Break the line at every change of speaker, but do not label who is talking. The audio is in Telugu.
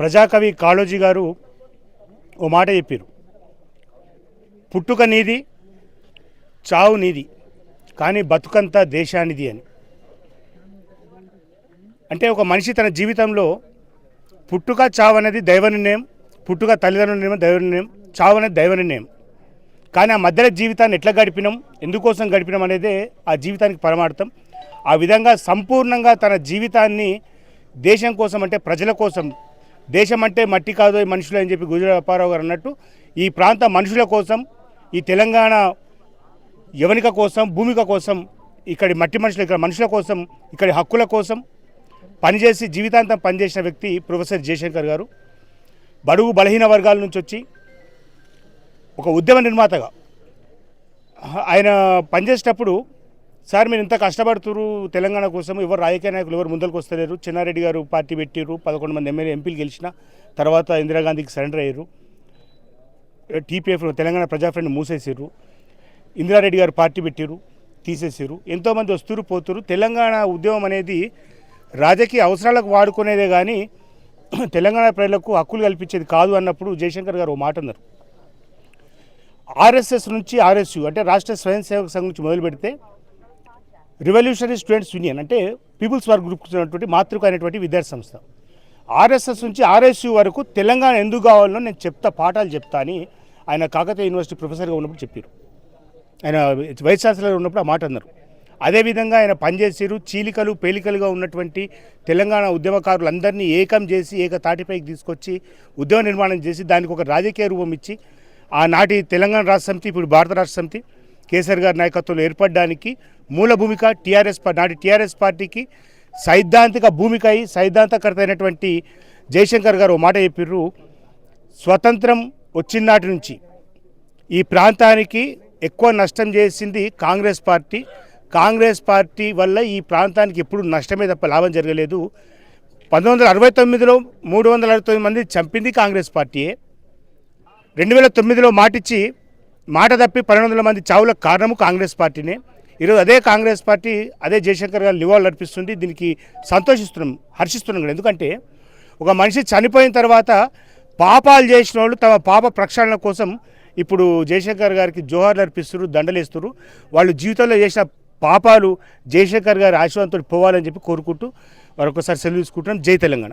ప్రజాకవి కాళోజీ గారు ఓ మాట చెప్పారు పుట్టుక నీది చావు నీది కానీ బతుకంతా దేశానిది అని. అంటే ఒక మనిషి తన జీవితంలో పుట్టుక చావు అనేది దైవ నిర్ణయం పుట్టుక తల్లిదండ్రుల నిర్ణయం దైవ నిర్ణయం చావు అనేది దైవ నిర్ణయం. కానీ ఆ మధ్యలో జీవితాన్ని ఎట్లా గడిపినాం ఎందుకోసం గడిపినాం అనేదే ఆ జీవితానికి పరమార్థం. ఆ విధంగా సంపూర్ణంగా తన జీవితాన్ని దేశం కోసం అంటే ప్రజల కోసం దేశం అంటే మట్టి కాదు ఈ మనుషులు అని చెప్పి గుజరాత్ అప్పారావు గారు అన్నట్టు ఈ ప్రాంత మనుషుల కోసం ఈ తెలంగాణ యవనిక కోసం భూమిక కోసం ఇక్కడి మట్టి మనుషులు ఇక్కడ మనుషుల కోసం ఇక్కడి హక్కుల కోసం పనిచేసి జీవితాంతం పనిచేసిన వ్యక్తి ప్రొఫెసర్ జయశంకర్ గారు. బడుగు బలహీన వర్గాల నుంచి వచ్చి ఒక ఉద్యమ నిర్మాతగా ఆయన పనిచేసేటప్పుడు సార్ మీరు ఇంత కష్టపడుతురు తెలంగాణ కోసం. ఎవరు రాజకీయ నాయకులు ఎవరు ముందరకు వస్తలేరు. చిన్నారెడ్డి గారు పార్టీ పెట్టిర్రు. పదకొండు మంది ఎమ్మెల్యే ఎంపీలు గెలిచిన తర్వాత ఇందిరాగాంధీకి సరెండర్ అయ్యారు టీపీఎఫ్ తెలంగాణ ప్రజా ఫ్రంట్ మూసేసారు ఇందిరారెడ్డి గారు పార్టీ పెట్టారు తీసేసారు ఎంతోమంది వస్తురు పోతురు తెలంగాణ ఉద్యమం అనేది రాజకీయ అవసరాలకు వాడుకునేదే కానీ తెలంగాణ ప్రజలకు హక్కులు కల్పించేది కాదు అన్నప్పుడు జయశంకర్ గారు ఓ మాట అన్నారు. ఆర్ఎస్ఎస్ నుంచి ఆర్ఎస్యు అంటే రాష్ట్ర స్వయం సేవక సంఘం నుంచి మొదలు పెడితే రివల్యూషనరీ స్టూడెంట్స్ యూనియన్ అంటే పీపుల్స్ వర్క్ గ్రూప్ ఉన్నటువంటి మాతృక అనేటువంటి విద్యార్థి సంస్థ. ఆర్ఎస్ఎస్ నుంచి ఆర్ఎస్యు వరకు తెలంగాణ ఎందుకు కావాలనో నేను చెప్తా పాఠాలు చెప్తా అని ఆయన కాకతీయ యూనివర్సిటీ ప్రొఫెసర్గా ఉన్నప్పుడు చెప్పారు. ఆయన వైస్ ఛాన్సలర్ ఉన్నప్పుడు ఆ మాట అన్నారు. అదేవిధంగా ఆయన పనిచేసారు చీలికలు పేలికలుగా ఉన్నటువంటి తెలంగాణ ఉద్యమకారులందరినీ ఏకం చేసి ఏక తాటిపైకి తీసుకొచ్చి ఉద్యమ నిర్మాణం చేసి దానికి ఒక రాజకీయ రూపం ఇచ్చి ఆనాటి తెలంగాణ రాష్ట్ర సమితి ఇప్పుడు భారత రాష్ట్ర సమితి కేసీఆర్ గారి నాయకత్వంలో ఏర్పడడానికి మూల భూమిక టీఆర్ఎస్ నాటి టీఆర్ఎస్ పార్టీకి సైద్ధాంతిక భూమిక అయి సైద్ధాంతకర్త అయినటువంటి జయశంకర్ గారు ఓ మాట చెప్పిర్రు. స్వతంత్రం వచ్చిన నాటి నుంచి ఈ ప్రాంతానికి ఎక్కువ నష్టం చేసింది కాంగ్రెస్ పార్టీ. కాంగ్రెస్ పార్టీ వల్ల ఈ ప్రాంతానికి ఎప్పుడు నష్టమే తప్ప లాభం జరగలేదు. పంతొమ్మిది వందల అరవై తొమ్మిదిలో మూడు వందల అరవై తొమ్మిది మంది చంపింది కాంగ్రెస్ పార్టీయే. రెండు వేల తొమ్మిదిలో మాటిచ్చి మాట తప్పి పన్నెండు వందల మంది చావులకు కారణము కాంగ్రెస్ పార్టీనే. ఈరోజు అదే కాంగ్రెస్ పార్టీ అదే జయశంకర్ గారు నివాళులు అర్పిస్తుంది దీనికి సంతోషిస్తున్నాం హర్షిస్తున్నాం కూడా. ఎందుకంటే ఒక మనిషి చనిపోయిన తర్వాత పాపాలు చేసిన వాళ్ళు తమ పాప ప్రక్షాళన కోసం ఇప్పుడు జయశంకర్ గారికి జోహార్లు అర్పిస్తున్నారు దండలేస్తున్నారు. వాళ్ళు జీవితంలో చేసిన పాపాలు జయశంకర్ గారి ఆశీర్వాదంతో పోవాలని చెప్పి కోరుకుంటూ మరొకసారి సెలవు తీసుకుంటున్నాం. జై తెలంగాణ.